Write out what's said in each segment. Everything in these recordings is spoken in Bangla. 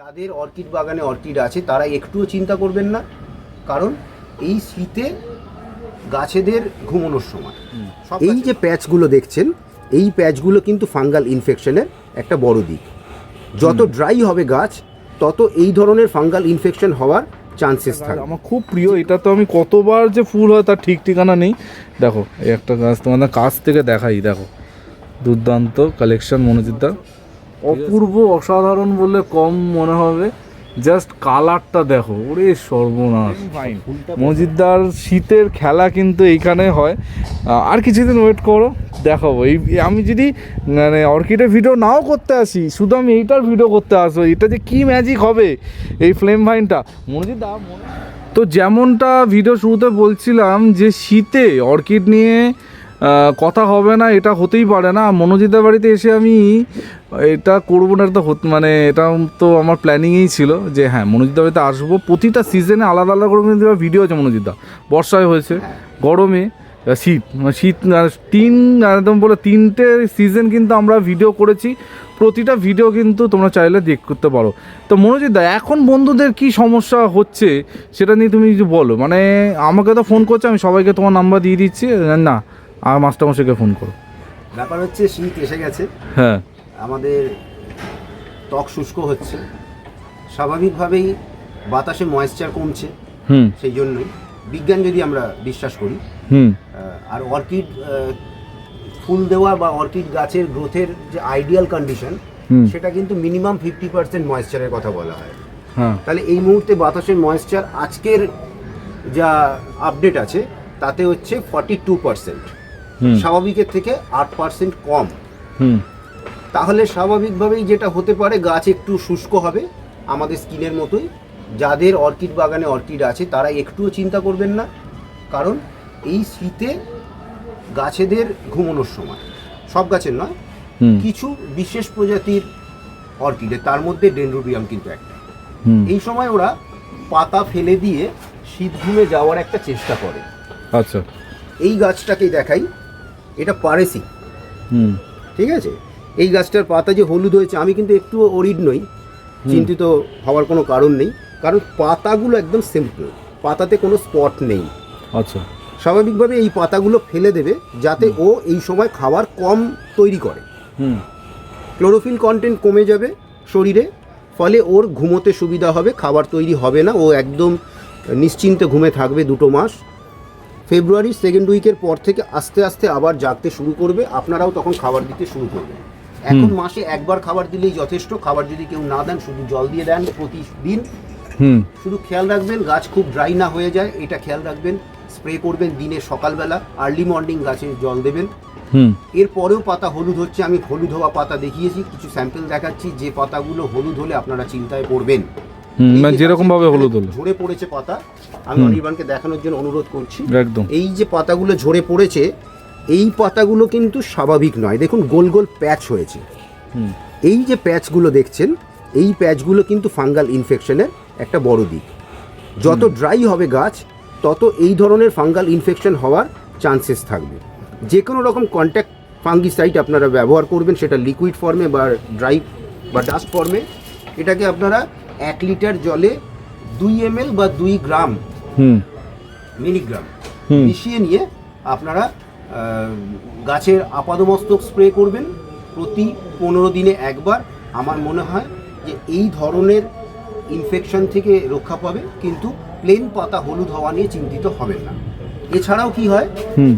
যাদের অর্কিড বাগানে অর্কিড আছে তারা একটুও চিন্তা করবেন না। কারণ এই শীতে গাছেদের ঘুমানোর সময়। এই যে প্যাচগুলো দেখছেন এই প্যাচগুলো কিন্তু ফাঙ্গাল ইনফেকশনের একটা বড় দিক। যত ড্রাই হবে গাছ তত এই ধরনের ফাঙ্গাল ইনফেকশন হওয়ার চান্সেস থাকে আমার খুব প্রিয় এটা তো আমি কতবার যে ফুল হয় তার ঠিক ঠিকানা নেই। দেখো এই একটা গাছ তোমাদের কাছ থেকে দেখাই দেখো। দুর্দান্ত কালেকশন মনোজিৎদা অপূর্ব অসাধারণ বললে কম মনে হবে। জাস্ট কালারটা দেখো ওরে সর্বনাশ। মজিদদার শীতের খেলা কিন্তু এইখানে হয়। আর কিছুদিন ওয়েট করো দেখাবো। এই আমি যদি মানে অর্কিডের ভিডিও নাও করতে আসি শুধু আমি এইটার ভিডিও করতে আসব। এটা যে কি ম্যাজিক হবে এই ফ্লেম ভাইনটা মনোজিৎ দা তো যেমনটা ভিডিও শুরুতে বলছিলাম যে শীতে অর্কিড নিয়ে কথা হবে না এটা হতেই পারে না। মনোজিতের বাড়িতে এসে আমি এটা করব না এটা হত- মানে এটা তো আমার প্ল্যানিংয়েই ছিল যে হ্যাঁ মনোজিতের বাড়িতে আসব। প্রতিটা সিজনে আলাদা আলাদা করে কিন্তু ভিডিও আছে মনোজিৎদা বর্ষায় হয়েছে গরমে শীত মানে শীত তিন একদম বলে তিনটে সিজন কিন্তু আমরা ভিডিও করেছি। প্রতিটা ভিডিও কিন্তু তোমরা চাইলে দেখ করতে পারো। তো মনোজিৎ দা এখন বন্ধুদের কি সমস্যা হচ্ছে সেটা নিয়ে তুমি কিছু বলো। মানে আমাকে তো ফোন করছে আমি সবাইকে তোমার নাম্বার দিয়ে দিচ্ছি। না আর মাস্টারমশাইকে ফোন করো। ব্যাপার হচ্ছে শীত এসে গেছে। হ্যাঁ। আমাদের ত্বক শুষ্ক হচ্ছে। স্বাভাবিকভাবেই বাতাসে ময়েশ্চার কমছে। হুম। সেই জন্যই বিজ্ঞান যদি আমরা বিশ্বাস করি আর অর্কিড ফুল দেওয়া বা অর্কিড গাছের গ্রোথের যে আইডিয়াল কন্ডিশন সেটা কিন্তু মিনিমাম ফিফটি পার্সেন্ট ময়েশ্চারের কথা বলা হয়। হ্যাঁ। তাহলে এই মুহূর্তে বাতাসের ময়েশ্চার আজকের যা আপডেট আছে তাতে হচ্ছে ফর্টি টু পার্সেন্ট স্বাভাবিকের থেকে আট পার্সেন্ট কম। হুম। তাহলে স্বাভাবিকভাবেই যেটা হতে পারে গাছ একটু শুষ্ক হবে আমাদের স্কিনের মতোই। যাদের অর্কিড বাগানে অর্কিড আছে তারা একটুও চিন্তা করবেন না। কারণ এই শীতে গাছেদের ঘুমানোর সময় সব গাছের নয় কিছু বিশেষ প্রজাতির অর্কিডে তার মধ্যে ডেন্ড্রোবিয়াম কিন্তু একটা। এই সময় ওরা পাতা ফেলে দিয়ে শীত ঘুমে যাওয়ার একটা চেষ্টা করে। আচ্ছা। এই গাছটাকেই দেখাই এটা পারেসি হুম। ঠিক আছে? এই গাছটার পাতা যে হলুদ হয়েছে আমি কিন্তু একটুও অরিড নই চিন্তিত হওয়ার কোনো কারণ নেই কারণ পাতাগুলো একদম সিম্পল পাতাতে কোনো স্পট নেই। আচ্ছা। স্বাভাবিকভাবে এই পাতাগুলো ফেলে দেবে যাতে ও এই সময় খাবার কম তৈরি করে। হুম। ক্লোরোফিল কন্টেন্ট কমে যাবে শরীরে ফলে ওর ঘুমোতে সুবিধা হবে খাবার তৈরি হবে না ও একদম নিশ্চিন্তে ঘুমে থাকবে দুটো মাস। ফেব্রুয়ারির সেকেন্ড উইকের পর থেকে আস্তে আস্তে আবার জাগতে শুরু করবে আপনারাও তখন খাবার দিতে শুরু করবেন। এখন মাসে একবার খাবার দিলেই যথেষ্ট। খাবার যদি কেউ না দেন শুধু জল দিয়ে দেন প্রতিদিন। শুধু খেয়াল রাখবেন গাছ খুব ড্রাই না হয়ে যায় এটা খেয়াল রাখবেন। স্প্রে করবেন দিনে সকালবেলা আর্লি মর্নিং গাছে জল দেবেন। হুম। এরপরেও পাতা হলুদ হচ্ছে আমি হলুদ হওয়া পাতা দেখিয়েছি কিছু স্যাম্পল দেখাচ্ছি যে পাতাগুলো হলুদ হলে আপনারা চিন্তায় পড়বেন। মানে যেরকম ভাবে হলুদ হলো। ঝরে পড়েছে পাতা আমি অনির্বাণকে দেখানোর জন্য অনুরোধ করছি। একদম। এই যে পাতাগুলো ঝরে পড়েছে এই পাতাগুলো কিন্তু স্বাভাবিক নয়। দেখুন গোল গোল প্যাচ হয়েছে। এই যে প্যাচগুলো দেখছেন এই প্যাচগুলো কিন্তু ফাঙ্গাল ইনফেকশনের একটা বড় দিক। যত ড্রাই হবে গাছ তত এই ধরনের ফাঙ্গাল ইনফেকশন হওয়ার চান্সেস থাকবে। যে কোনো রকম কন্ট্যাক্ট ফাঙ্গিসাইড আপনারা ব্যবহার করবেন সেটা লিকুইড ফর্মে বা ড্রাই বা ডাস্ট ফর্মে। এটাকে আপনারা এক লিটার জলে দুই এম বা দুই গ্রাম হুম। মিলিগ্রাম। মিশিয়ে নিয়ে আপনারা গাছের আপাদমস্তক স্প্রে করবেন প্রতি পনেরো দিনে একবার। আমার মনে হয় যে এই ধরনের ইনফেকশন থেকে রক্ষা পাবে কিন্তু প্লেন পাতা হলুদ হওয়া নিয়ে চিন্তিত হবেন না। এছাড়াও কি হয়? হুম।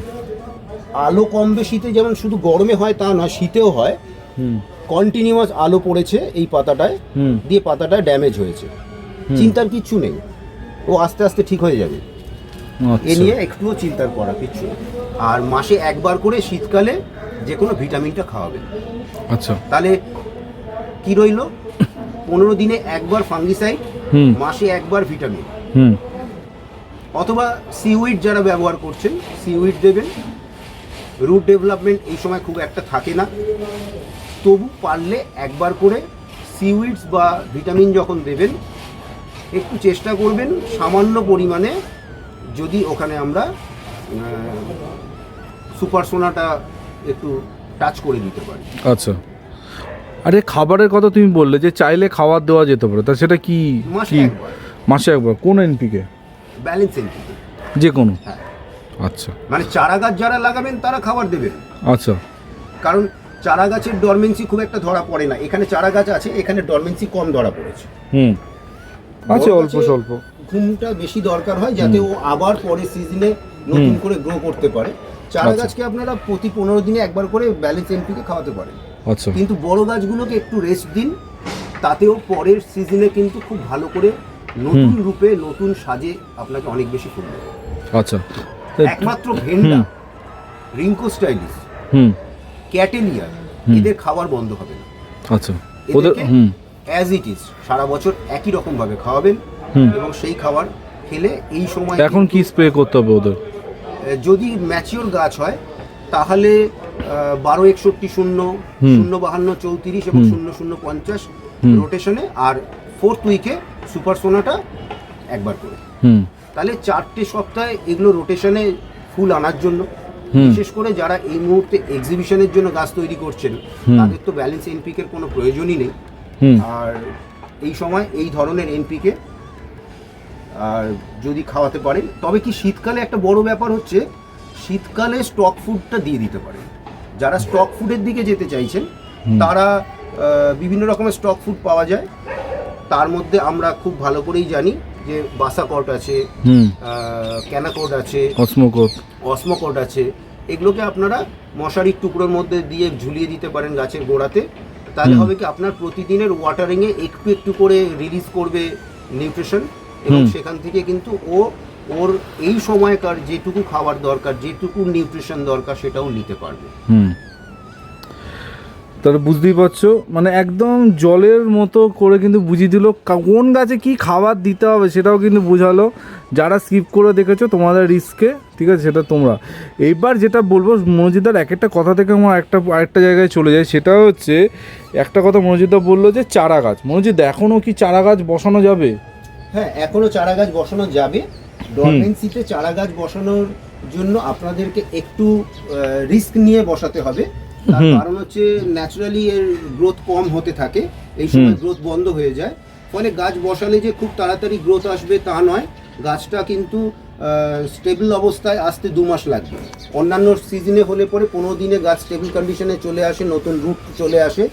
আলো কম বেশিতে যেমন শুধু গরমে হয় তা নয় শীতেও হয়। হুম। কন্টিনিউয়াস আলো পড়েছে এই পাতাটায় হুম। দিয়ে পাতাটা ড্যামেজ হয়েছে। চিন্তার কিচ্ছু নেই। ও আস্তে আস্তে ঠিক হয়ে যাবে। এ আচ্ছা। নিয়ে একটুও চিন্তার করা কিছু নেই। আর মাসে একবার করে শীতকালে যে কোনো ভিটামিনটা খাওয়াবেন আচ্ছা। তাহলে কি রইল? পনেরো দিনে একবার ফাঙ্গিসাইড হুম। মাসে একবার ভিটামিন। হুম। অথবা সিউইড যারা ব্যবহার করছেন সিউইড দেবেন। রুট ডেভেলপমেন্ট এই সময় খুব একটা থাকে না। তবু পারলে একবার করে সিউইডস বা ভিটামিন যখন দেবেন একটু চেষ্টা করবেন সামান্য পরিমাণে যদি ওখানে আমরা সুপার সোনাটা একটু টাচ করে দিতে পারি। আচ্ছা। আরে খাবারের কথা তুমি বললে যে চাইলে খাবার দেওয়া যেতে পারে তা সেটা কি কি মাসে একবার। কোন এনপিকে? Balance NPK. যে কোনো। হ্যাঁ। আচ্ছা। মানে চারা গাছ যারা লাগাবেন তারা খাবার দেবেন আচ্ছা। কারণ চারা গাছের ডরমেন্সি খুব একটা ধরা পড়ে না। এখানে চারা গাছ আছে এখানে ডরমেন্সি কম ধরা পড়েছে। হুম। আছে বড় অল্প স্বল্প। ঘুমটা বেশি দরকার হয় যাতে ও আবার পরের সিজনে নতুন করে গ্রো করতে পারে। চারা আচ্ছা। গাছকে আপনারা প্রতি পনেরো দিনে একবার করে ব্যালেন্স এনপিকে খাওয়াতে পারেন। আচ্ছা। কিন্তু বড় গাছগুলোকে একটু রেস্ট দিন তাতেও পরের সিজনে কিন্তু খুব ভালো করে নতুন রূপে নতুন সাজে আপনাকে অনেক বেশি ফুল দেবে। আচ্ছা। একমাত্র ভেন্ডা রিঙ্কো স্টাইলিশ হুম। ক্যাটেলিয়া এদের খাবার বন্ধ হবে না। আচ্ছা। ওদের হুম। অ্যাজ ইট ইজ সারা বছর একই রকম ভাবে খাওয়াবেন। এবং সেই খাবার খেলে এই সময় এখন কি স্প্রে করতে হবে ওদের? যদি ম্যাচিওর গাছ হয় তাহলে বারো একষট্টি শূন্য শূন্য বাহান্ন চৌত্রিশ এবং শূন্য শূন্য পঞ্চাশ রোটেশনে আর ফোর্থ উইকে সুপার সোনাটা একবার করে। তাহলে চারটে সপ্তাহে এগুলো রোটেশনে ফুল আনার জন্য। বিশেষ করে যারা এই মুহূর্তে এক্সিবিশনের জন্য গাছ তৈরি করছেন তাদের তো ব্যালেন্স এনপিকের কোনো প্রয়োজনই নেই। আর এই সময় এই ধরনের এনপিকে আর যদি খাওয়াতে পারেন তবে কি শীতকালে একটা বড় ব্যাপার হচ্ছে শীতকালে স্টক ফুডটা দিয়ে দিতে পারেন যারা স্টক ফুডের দিকে যেতে চাইছেন তারা বিভিন্ন রকমের স্টক ফুড পাওয়া যায়। তার মধ্যে আমরা খুব ভালো করেই জানি যে বাসাকট আছে ক্যানাকট আছে অসমোকোট অসমকট আছে। এগুলোকে আপনারা মশারির টুকরোর মধ্যে দিয়ে ঝুলিয়ে দিতে পারেন গাছের গোড়াতে। তাহলে হবে কি আপনার প্রতিদিনের ওয়াটারিংয়ে একটু একটু করে রিলিজ করবে নিউট্রিশন এবং সেখান থেকে কিন্তু ও ওর এই সময়কার যেটুকু খাবার দরকার যেটুকু নিউট্রিশন দরকার সেটাও নিতে পারবে। হুম। তাহলে বুঝতেই পারছ? মানে একদম জলের মতো করে কিন্তু বুঝিয়ে দিল কোন গাছে কি খাবার দিতে হবে সেটাও কিন্তু বুঝালো। যারা স্কিপ করে দেখেছ তোমাদের রিস্কে ঠিক আছে? সেটা তোমরা। এইবার যেটা বলব মনোজিদার এক একটা কথা থেকে আমার একটা আরেকটা জায়গায় চলে যায়। সেটা হচ্ছে একটা কথা মনোজিদা বলল যে চারা গাছ। মনোজিদ এখনও কি চারা গাছ বসানো যাবে? হ্যাঁ এখনও চারা গাছ বসানো যাবে। ডরমেন্সিতে চারা গাছ বসানোর জন্য আপনাদেরকে একটু রিস্ক নিয়ে বসাতে হবে। তার কারণ হচ্ছে ন্যাচারালি এর গ্রোথ কম হতে থাকে। এই সময় গ্রোথ বন্ধ হয়ে যায়। ফলে গাছ বসালে যে খুব তাড়াতাড়ি গ্রোথ আসবে তা নয়। গাছটা কিন্তু স্টেবল অবস্থায় আসতে দু মাস লাগবে। অন্যান্য সিজনে হলে পরে পনেরো দিনে গাছ স্টেবল কন্ডিশনে চলে আসে নতুন রুট চলে আসে।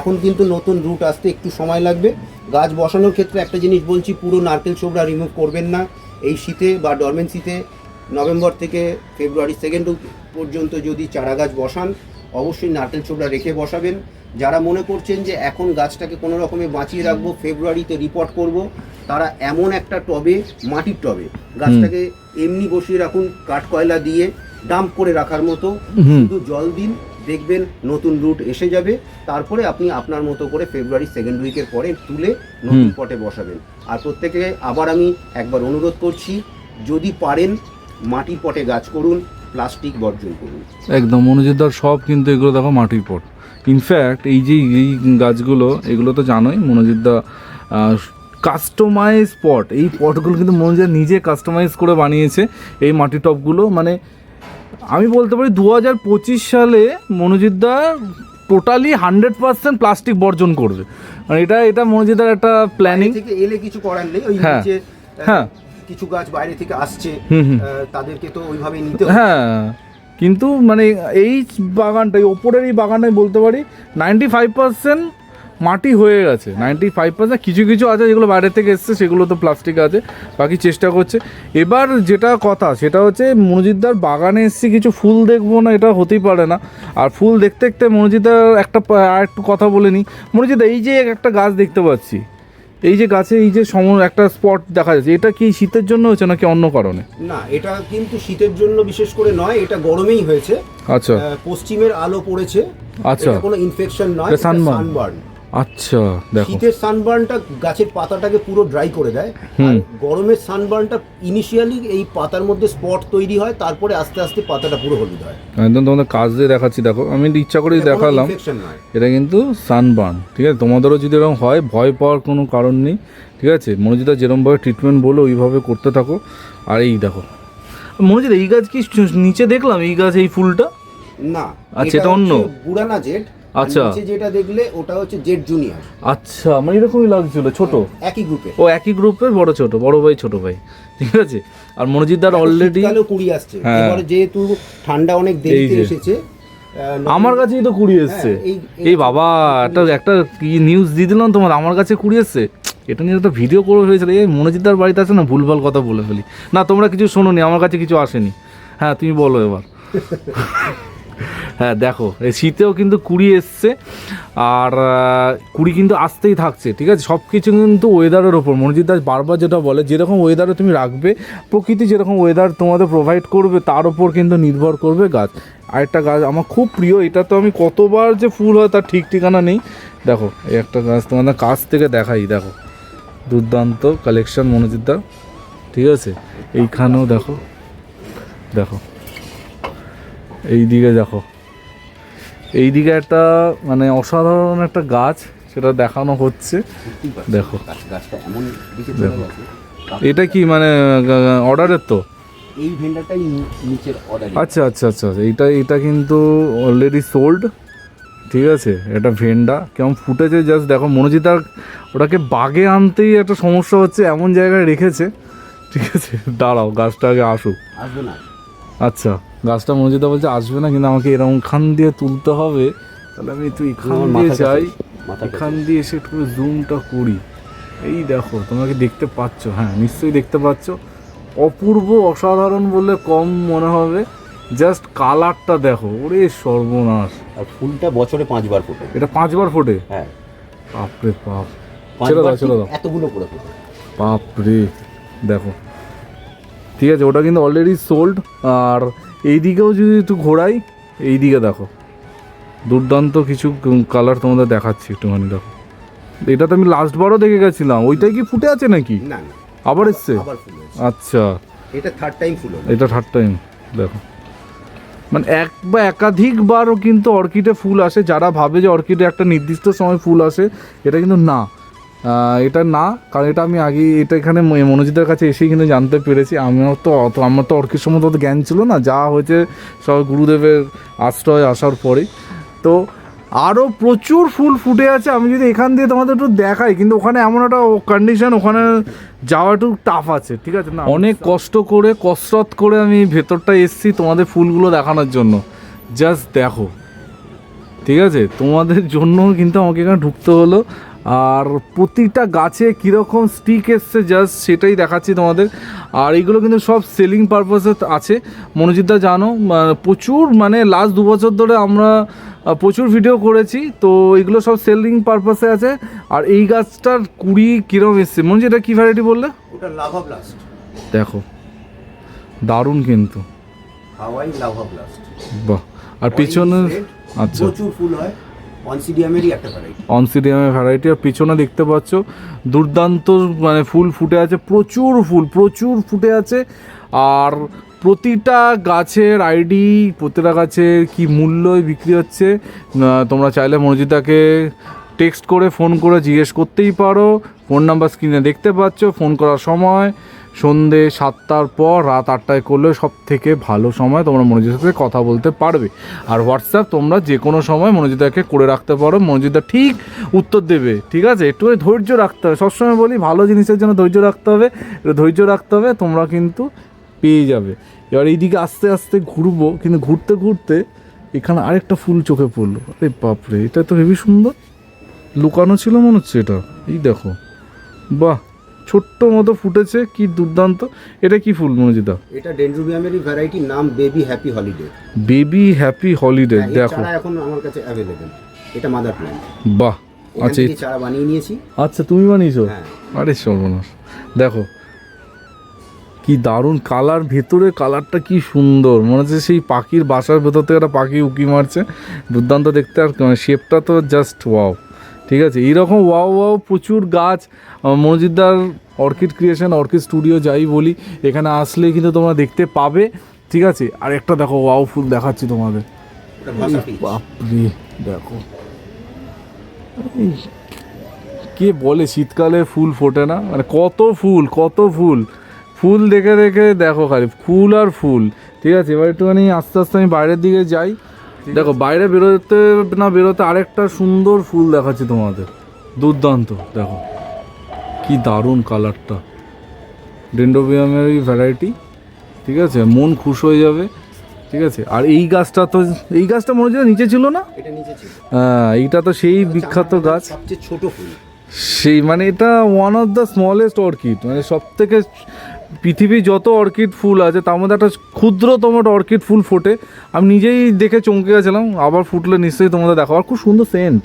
এখন কিন্তু নতুন রুট আসতে একটু সময় লাগবে। গাছ বসানোর ক্ষেত্রে একটা জিনিস বলছি পুরো নারকেল ছোবড়া রিমুভ করবেন না। এই শীতে বা ডরমেন্সিতে নভেম্বর থেকে ফেব্রুয়ারি সেকেন্ড পর্যন্ত যদি চারা গাছ বসান অবশ্যই নারকেল ছোবড়া রেখে বসাবেন। যারা মনে করছেন যে এখন গাছটাকে কোনো রকমে বাঁচিয়ে রাখব ফেব্রুয়ারিতে রিপোর্ট করব তারা এমন একটা টবে মাটির টবে গাছটাকে এমনি বসিয়ে রাখুন কাঠ কয়লা দিয়ে ডাম্প করে রাখার মতো। শুধু জল দিন দেখবেন নতুন রুট এসে যাবে। তারপরে আপনি আপনার মতো করে ফেব্রুয়ারি সেকেন্ড উইকের পরে তুলে নতুন পটে বসাবেন। আর প্রত্যেকে আবার আমি একবার অনুরোধ করছি যদি পারেন মাটির পটে গাছ করুন প্লাস্টিক বর্জন করুন। একদম মনোজিদার সব কিন্তু এগুলো দেখো মাটির পট। ইনফ্যাক্ট এই যে এই গাছগুলো এগুলো তো জানোই মনোজিদা কাস্টমাইজ পট এই পটগুলো কিন্তু মনোজিদা নিজে কাস্টমাইজ করে বানিয়েছে এই মাটি টপগুলো মানে আমি বলতে পারি দু হাজার পঁচিশ সালে মনোজিদা টোটালি হান্ড্রেড পার্সেন্ট প্লাস্টিক বর্জন করবে মানে এটা এটা মনোজিদার একটা প্ল্যানিং থেকে এলে কিছু করার নেই ওই হ্যাঁ, হ্যাঁ। কিছু গাছ বাইরে থেকে আসছে। তাদেরকে তো ওইভাবে নিতে হ্যাঁ কিন্তু মানে এই বাগানটাই ওপরের এই বাগানটাই বলতে পারি নাইনটি ফাইভ পার্সেন্ট মাটি হয়ে গেছে। নাইনটি ফাইভ পার্সেন্ট কিছু কিছু আছে যেগুলো বাইরে থেকে এসছে সেগুলো তো প্লাস্টিক আছে বাকি চেষ্টা করছে। এবার যেটা কথা সেটা হচ্ছে মনোজিদ্দার বাগানে এসছি কিছু ফুল দেখব না এটা হতেই পারে না। আর ফুল দেখতে দেখতে মনোজিদার একটা একটু কথা বলে নিই। মনোজিদা এই যে একটা গাছ দেখতে পাচ্ছি এই যে গাছে এই যে সম একটা স্পট দেখা যাচ্ছে এটা কি শীতের জন্য হচ্ছে নাকি অন্য কারণে? না এটা কিন্তু শীতের জন্য বিশেষ করে নয় এটা গরমেই হয়েছে। আচ্ছা। পশ্চিমের আলো পড়েছে। আচ্ছা। কোনো ইনফেকশন নয় সানবার্ন আচ্ছা দেখো। শীতের সানবার্নটা গাছের পাতাটাকে পুরো ড্রাই করে দেয়। আর গরমের সানবার্নটা ইনিশিয়ালি এই পাতার মধ্যে স্পট তৈরি হয় তারপরে আস্তে আস্তে পাতাটা পুরো হলুদ হয়। একদম তোমাদের কাজ দিয়ে দেখাচ্ছি দেখো। আমি ইচ্ছা করেই দেখালাম। এটা কিন্তু সানবার্ন ঠিক আছে? তোমাদেরও যদি এরকম হয় ভয় পাওয়ার কোনো কারণ নেই ঠিক আছে? মনোজিদা যেরকমভাবে ট্রিটমেন্ট বলো ওইভাবে করতে থাকো। আর এই দেখো। মনোজিৎ এই গাছ কি নিচে দেখলাম এই গাছ এই ফুলটা? না আচ্ছা, এটা অন্য? Burana Jade. আচ্ছা। নিচে যেটা দেখলে ওটা হচ্ছে জেড জুনিয়র। আচ্ছা মানে এরকমই লাগছিল ছোট? একই গ্রুপে ও একই গ্রুপের? বড় ছোট বড় ভাই ছোট ভাই। ঠিক আছে? আর মনোজিৎদার অলরেডি শীতকালেও কুড়ি আসছে। হ্যাঁ। এবারে যেহেতু ঠান্ডা অনেক দেরিতে এসেছে আমার কাছেই তো কুড়ি এসছে। হ্যাঁ, এই- এই- বাবা একটা একটা কি নিউজ দিয়ে দিলাম তোমার? আমার কাছে কুড়ি এসছে। এটা নিয়ে একটা ভিডিও করে হয়েছিল। এই মনোজিৎদার বাড়িতে আছে না? ভুলভাল কথা বলে ফেলি। না তোমরা কিছু শোনোনি আমার কাছে কিছু আসেনি। হ্যাঁ তুমি বলো এবার। হ্যাঁ দেখো, এই শীতেও কিন্তু কুড়ি এসছে, আর কুড়ি কিন্তু আসতেই থাকছে, ঠিক আছে? সব কিছু কিন্তু ওয়েদারের ওপর। মনোজিৎ দাস বারবার যেটা বলে, যেরকম ওয়েদারে তুমি রাখবে, প্রকৃতি যেরকম ওয়েদার তোমাদের প্রোভাইড করবে, তার ওপর কিন্তু নির্ভর করবে গাছ। আরেকটা গাছ আমার খুব প্রিয়, এটা তো আমি কতবার যে ফুল হয় তার ঠিক ঠিকানা নেই। দেখো, এই একটা গাছ তোমাদের কাছ থেকে দেখাই, দেখো। দুর্দান্ত কালেকশন মনোজিৎদার ঠিক আছে? এইখানেও দেখো। দেখো। এই দিকে দেখো। এই দিকে একটা মানে অসাধারণ একটা গাছ সেটা দেখানো হচ্ছে। দেখো। গেছে এটা কি মানে অর্ডারের তো? এই ভেন্ডারটাই নিচের অর্ডার আচ্ছা আচ্ছা আচ্ছা। এইটা এটা কিন্তু অলরেডি সোল্ড ঠিক আছে? এটা ভেন্ডা। কেমন ফুটেছে জাস্ট দেখো। মনোজিতার ওটাকে বাগে আনতেই একটা সমস্যা হচ্ছে এমন জায়গায় রেখেছে। ঠিক আছে? দাঁড়াও গাছটা আগে আসুক। আসবে না। আচ্ছা। গাছটা মনোজিতা বলছে আসবে না কিন্তু আমাকে এরকম খান দিয়ে তুলতে হবে। তাহলে আমি তুই এখান দিয়ে যাই। এখান দিয়ে এসে একটু জুমটা করি। এই দেখো তোমাকে দেখতে পাচ্ছ? হ্যাঁ নিশ্চয়ই দেখতে পাচ্ছ। অপূর্ব অসাধারণ বললে কম মনে হবে। জাস্ট কালারটা দেখো ওরে সর্বনাশ। আর ফুলটা বছরে পাঁচবার ফোটে। এটা পাঁচবার ফোটে? হ্যাঁ। বাপরে বাপ। পাঁচবার দাও ছেড়ে দাও। এতগুলো করে ফোটে? বাপরে দেখো। ঠিক আছে ওটা কিন্তু অলরেডি সোল্ড আর এই দিকেও যদি একটু ঘোরাই এই দিকে দেখো। দুর্দান্ত কিছু কালার তোমাদের দেখাচ্ছি একটুখানি দেখো। এটা তো আমি লাস্ট বারও দেখে গেছিলাম। ওইটাই কি ফুটে আছে নাকি? না না। আবার এসছে? আচ্ছা। এটা থার্ড টাইম ফুল এটা থার্ড টাইম দেখো। মানে এক বা একাধিকবারও কিন্তু অর্কিডে ফুল আসে। যারা ভাবে যে অর্কিডে একটা নির্দিষ্ট সময় ফুল আসে এটা কিন্তু না। এটা না, কারণ এটা আমি আগে, এটা এখানে মনোজিতের কাছে এসেই কিন্তু জানতে পেরেছি। আমিও তো অত, আমার তো অর্কিড সম্বন্ধে অত জ্ঞান ছিল না, যা হয়েছে সব গুরুদেবের আশ্রয় আসার পরেই তো আরও প্রচুর ফুল ফুটে আছে, আমি যদি এখান দিয়ে তোমাদের একটু দেখাই, কিন্তু ওখানে এমন একটা কন্ডিশন ওখানে যাওয়া একটু টাফ আছে, ঠিক আছে না? অনেক কষ্ট করে, কসরত করে আমি ভেতরটা এসছি তোমাদের ফুলগুলো দেখানোর জন্য। জাস্ট দেখো। ঠিক আছে? তোমাদের জন্য কিন্তু আমাকে এখানে ঢুকতে হলো। আর প্রতিটা গাছে কীরকম স্টিক এসছে জাস্ট সেটাই দেখাচ্ছি তোমাদের। আর এইগুলো কিন্তু সব সেলিং পারপাসে আছে। মনোজিৎদা জানো প্রচুর মানে লাস্ট দু বছর ধরে আমরা প্রচুর ভিডিও করেছি। তো এগুলো সব সেলিং পারপাসে আছে। আর এই গাছটার কুড়ি কীরকম এসছে? মনোজিৎ এটা কী ভ্যারাইটি বললে? ওটা লাভা ব্লাস্ট দেখো দারুণ কিন্তু। হাওয়াই লাভা ব্লাস্ট বাহ আর পিছনের আচ্ছা। প্রচুর ফুল হয়। অনসিডিয়ামেরই একটা ভ্যারাইটি অনসিডিয়ামের ভ্যারাইটি আর পিছনে দেখতে পাচ্ছ, দুর্দান্ত মানে ফুল ফুটে আছে, প্রচুর ফুল, প্রচুর ফুটে আছে, আর প্রতিটা গাছের আইডি প্রতিটা গাছের কি মূল্যই বিক্রি হচ্ছে তোমরা চাইলে মনোজিতাকে টেক্সট করে ফোন করে জিজ্ঞেস করতেই পারো ফোন নাম্বার স্ক্রিনে দেখতে পাচ্ছ ফোন করার সময় সন্ধে সাতটার পর রাত আটটায় করলে সব থেকে ভালো সময় তোমরা মনোজিতের সাথে কথা বলতে পারবে। আর হোয়াটসঅ্যাপ তোমরা যে কোনো সময় মনোজিতাকে করে রাখতে পারো। মনোজিতা ঠিক উত্তর দেবে, ঠিক আছে? একটু ধৈর্য রাখতে হবে। সবসময় বলি, ভালো জিনিসের জন্য ধৈর্য রাখতে হবে। ধৈর্য রাখতে হবে, তোমরা কিন্তু পেয়ে যাবে। এবার এইদিকে আস্তে আস্তে ঘুরবো, কিন্তু ঘুরতে ঘুরতে এখানে আরেকটা ফুল চোখে পড়ল। আরে বাপরে, এটা তো হেবি সুন্দর। লুকানো ছিল মনে হচ্ছে এটা। এই দেখো। বাহ! ছোট্ট মতো ফুটেছে কি দুর্দান্ত। এটা কি ফুল মনোজিতা? এটা ডেন্ড্রোবিয়ামেরই ভ্যারাইটি নাম baby happy holiday baby happy holiday দেখো। এখন আমার কাছে অ্যাভেলেবেল এটা মাদার প্ল্যান্ট বাহ আচ্ছা চারা বানিয়ে নিয়েছি। আচ্ছা তুমি বানিয়েছো? হ্যাঁ। আরে সর্বনাশ। দেখো কি দারুণ কালার ভেতরে কালারটা কি সুন্দর। মনে হচ্ছে সেই পাখির বাসার ভেতর থেকে একটা পাখি উকি মারছে। দুর্দান্ত দেখতে আর শেপটা তো জাস্ট ওয়াও ঠিক আছে? এইরকম ওয়াও ওয়াও প্রচুর গাছ আহ, মনোজিৎদার অর্কিড ক্রিয়েশন অর্কিড স্টুডিও যাই বলি এখানে আসলে কিন্তু তোমরা দেখতে পাবে ঠিক আছে? আর একটা দেখো ওয়াও ফুল দেখাচ্ছি তোমাদের। বাপরে দেখো। কে বলে শীতকালে ফুল ফোটে না? মানে কত ফুল কত ফুল। ফুল দেখে দেখে দেখো খালি ফুল আর ফুল ঠিক আছে? এবার একটুখানি আস্তে আস্তে আমি বাইরের দিকে যাই। দেখো বাইরে বেরোতে না বেরোতে আরেকটা সুন্দর ফুল দেখাচ্ছি তোমাদের। দুর্দান্ত দেখো। কি দারুণ কালারটা। ডেন্ডোবিয়ামেরই ভ্যারাইটি ঠিক আছে? মন খুশ হয়ে যাবে ঠিক আছে? আর এই গাছটা তো এই গাছটা মনে হচ্ছে নিচে ছিল না? হ্যাঁ এইটা তো সেই বিখ্যাত গাছ। সবচেয়ে ছোট ফুল। সেই মানে এটা one of the smallest orchid মানে সব থেকে পৃথিবীর যত অর্কিড ফুল আছে তার মধ্যে একটা ক্ষুদ্রতম অর্কিড ফুল ফোটে। আমি নিজেই দেখে চমকে গেছিলাম আবার ফুটলে নিশ্চয়ই তোমাদের দেখো আর খুব সুন্দর সেন্ট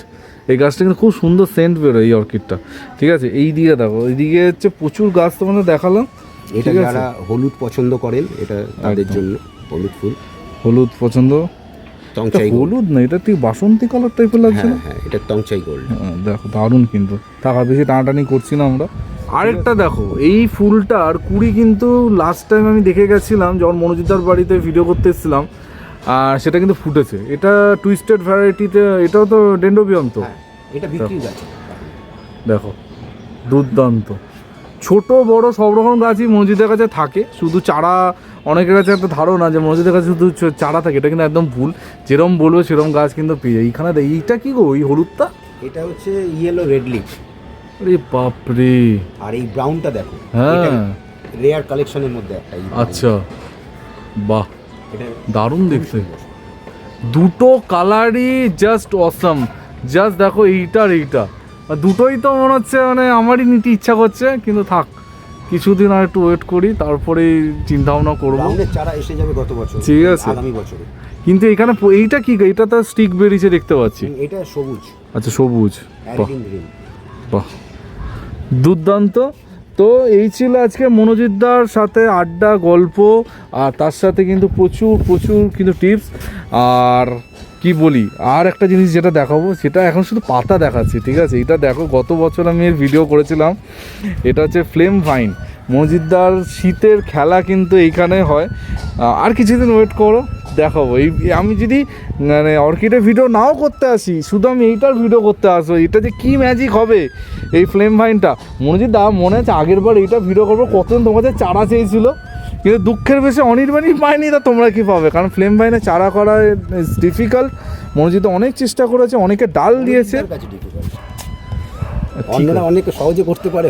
এই গাছটা কিন্তু খুব সুন্দর সেন্ট বেরোয় এই অর্কিডটা। ঠিক আছে এই দিকে দেখো এইদিকে হচ্ছে প্রচুর গাছ তোমাদের দেখালাম। এটা যারা হলুদ পছন্দ করেন এটা তাদের জন্য হলুদ ফুল। হলুদ পছন্দ? টংচাই হলুদ না এটা ঠিক বাসন্তী কালার টাইপের লাগছে হ্যাঁ হ্যাঁ এটা টংচাই গোল্ড হ্যাঁ, দেখো দারুণ কিন্তু। টাকা বেশি টানাটানি করছি না আমরা। আরেকটা দেখো এই ফুলটার কুড়ি কিন্তু লাস্ট টাইম আমি দেখে গেছিলাম যখন মনোজিতার বাড়িতে ভিডিও করতে এসেছিলাম আর সেটা কিন্তু ফুটেছে। এটা টুইস্টেড ভ্যারাইটিতে এটাও তো ডেন্ডোবিয়াম তো। এটা বিক্রি গাছ দেখো দুর্দান্ত। ছোট বড় সব রকম গাছই মসজিদের কাছে থাকে শুধু চারা অনেকের কাছে একটা ধারণা যে মসজিদের কাছে শুধু চারা থাকে এটা কিন্তু একদম ভুল। যেরম বলবে সেরম গাছ কিন্তু পেয়ে যায় এইখানে এইটা কি গো? এই হলুদটা? এটা হচ্ছে ইয়েলো রেড লিপ আরে বাপরে। আর এই ব্রাউনটা দেখো হ্যাঁ। রেয়ার কালেকশনের মধ্যে একটা আচ্ছা। বাহ। দারুণ দেখতে। দুটো কালারই জাস্ট অসম জাস্ট দেখো এইটা আর এইটা। দুটোই তো মনে হচ্ছে মানে আমারই নিতে ইচ্ছা করছে কিন্তু থাক। কিছুদিন আর একটু ওয়েট করি তারপরে চিন্তা ভাবনা করব চারা এসে যাবে গত বছর ঠিক আছে। আগামী বছরে। কিন্তু এখানে এইটা কি? এটা তো স্টিক বেরিয়েছে দেখতে পাচ্ছি। এটা সবুজ। আচ্ছা সবুজ। বাহ। বাহ। দুর্দান্ত। তো এই ছিল আজকে মনোজিৎদার সাথে আড্ডা, গল্প, আর তার সাথে কিন্তু প্রচুর প্রচুর কিন্তু টিপস। আর কি বলি, আর একটা জিনিস যেটা দেখাবো, সেটা এখন শুধু পাতা দেখাচ্ছি, ঠিক আছে? এটা দেখো, গত বছর আমি এর ভিডিও করেছিলাম। এটা হচ্ছে ফ্লেম ভাইন মসজিদদার শীতের খেলা কিন্তু এইখানে হয়। আর কিছুদিন ওয়েট করো, দেখাবো। এই আমি যদি মানে অর্কিডের ভিডিও নাও করতে আসি, শুধু আমি এইটার ভিডিও করতে আসব। এটা যে কী ম্যাজিক হবে এই ফ্লেম ভাইনটা মনোজিৎ দা মনে আছে আগের বার এইটা ভিডিও করব, কতজন তোমাদের চারা চেয়েছিল? কিন্তু দুঃখের বেশি অনির্বাণই পায়নি তা তোমরা কি পাবে? কারণ ফ্লেম ভাইনে চারা করা ডিফিকাল্ট মনোজিৎ অনেক চেষ্টা করেছে, অনেকে ডাল দিয়েছে। অন্যরা অনেক সহজে করতে পারে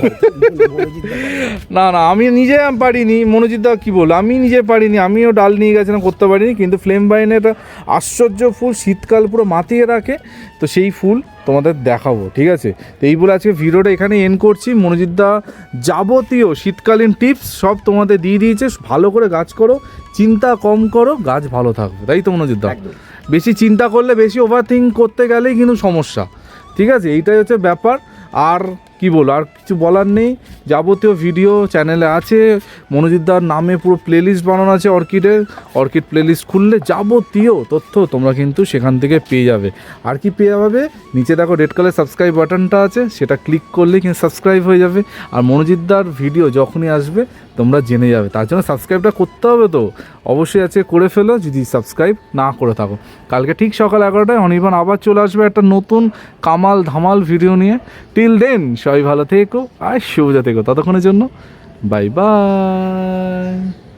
না। না আমি নিজে পারিনি। মনোজিৎ দা কী বল আমি নিজে পারিনি আমিও ডাল নিয়ে গেছিলাম করতে পারিনি কিন্তু ফ্লেম বাইনে একটা আশ্চর্য ফুল শীতকাল পুরো মাতিয়ে রাখে তো সেই ফুল তোমাদের দেখাবো ঠিক আছে? তো এই বলে আজকে ভিডিওটা এখানে এন্ড করছি। মনোজিৎ দা যাবতীয় শীতকালীন টিপস সব তোমাদের দিয়ে দিয়েছে। ভালো করে গাছ করো চিন্তা কম করো গাছ ভালো থাকবে। তাই তো মনোজিৎ দা? বেশি চিন্তা করলে বেশি ওভার থিঙ্ক করতে গেলেই কিন্তু সমস্যা ঠিক আছে? এইটাই হচ্ছে ব্যাপার। আর কি বলো আর কিছু বলার নেই। যাবতীয় ভিডিও চ্যানেলে আছে। মনোজিৎদার নামে পুরো প্লেলিস্ট বানানো আছে অর্কিডের। অর্কিড প্লেলিস্ট খুললে যাবতীয় তথ্য তোমরা কিন্তু সেখান থেকে পেয়ে যাবে। আর কি পেয়ে যাবে? নিচে দেখো রেড কালার সাবস্ক্রাইব বাটনটা আছে। সেটা ক্লিক করলে কিন্তু সাবস্ক্রাইব হয়ে যাবে। আর মনোজিৎদার ভিডিও যখনই আসবে, তোমরা জেনে যাবে। তার জন্য সাবস্ক্রাইবটা করতে হবে তো। অবশ্যই আছে, করে ফেলো। যদি সাবস্ক্রাইব না করে থাকো। কালকে ঠিক সকাল এগারোটায় অনির্বাণ আবার চলে আসবে একটা নতুন কামাল ধামাল ভিডিও নিয়ে। টিল দেন সবাই ভালো থেকো আর সুবিধা থেকো। ততক্ষণের জন্য বাই বাই